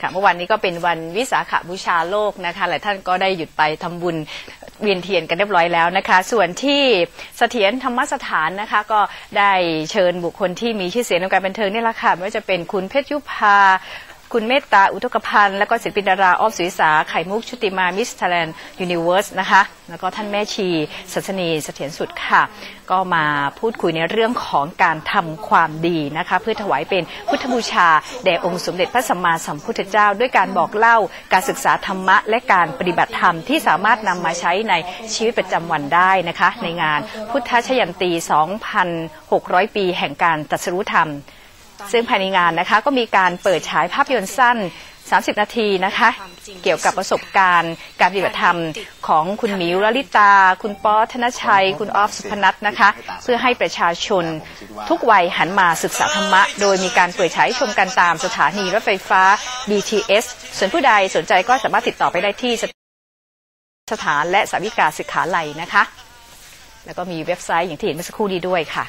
ค่ะเมื่อวานนี้ก็เป็นวันวิสาขบูชาโลกนะคะ หลายท่านก็ได้หยุดไปทำบุญเวียนเทียนกันเรียบร้อยแล้วนะคะ ส่วนที่เสถียรธรรมสถานนะคะ ก็ได้เชิญบุคคลที่มีชื่อเสียงในการบันเทิงนี่แหละค่ะไม่ว่าจะเป็นคุณเพชรยุพา คุณเมตตาอุทกพันธ์ แล้วก็ศิลปินดาราออฟสุริสา ไข่มุกชุติมา มิส t ท a แลนด์ยูนิเว r ร์สนะคะ แล้วก็ท่านแม่ชีสัสนีเสถียรสุดค่ะ ก็มาพูดคุยในเรื่องของการทำความดีนะคะ เพื่อถวายเป็นพุทธบูชา แด่องค์สมเด็จพระสัมมาสัมพุทธเจ้า ด้วยการบอกเล่าการศึกษาธรรมะ และการปฏิบัติธรรมที่สามารถนำมาใช้ในชีวิตประจำวันได้นะคะ ในงานพุทธชยันตี 2,600 ปี แห่งการตรัสรู้ธรรม ซึ่งภายในงานนะคะก็มีการเปิดฉายภาพยนตร์สั้น 30 นาทีนะคะ เกี่ยวกับประสบการณ์ การปฏิบัติธรรมของคุณหมิวลลิตา คุณป๊อธนชัย คุณออฟสุพนัทนะคะ เพื่อให้ประชาชนทุกวัยหันมาศึกษาธรรมะ โดยมีการเปิดฉายชมกันตามสถานีรถไฟฟ้า BTS ส่วนผู้ใดสนใจก็สามารถติดต่อไปได้ที่สถานและสาวิกาศึกขาลัยนะคะ แล้วก็มีเว็บไซต์อย่างที่เห็นเมื่อสักครู่นี้ด้วยค่ะ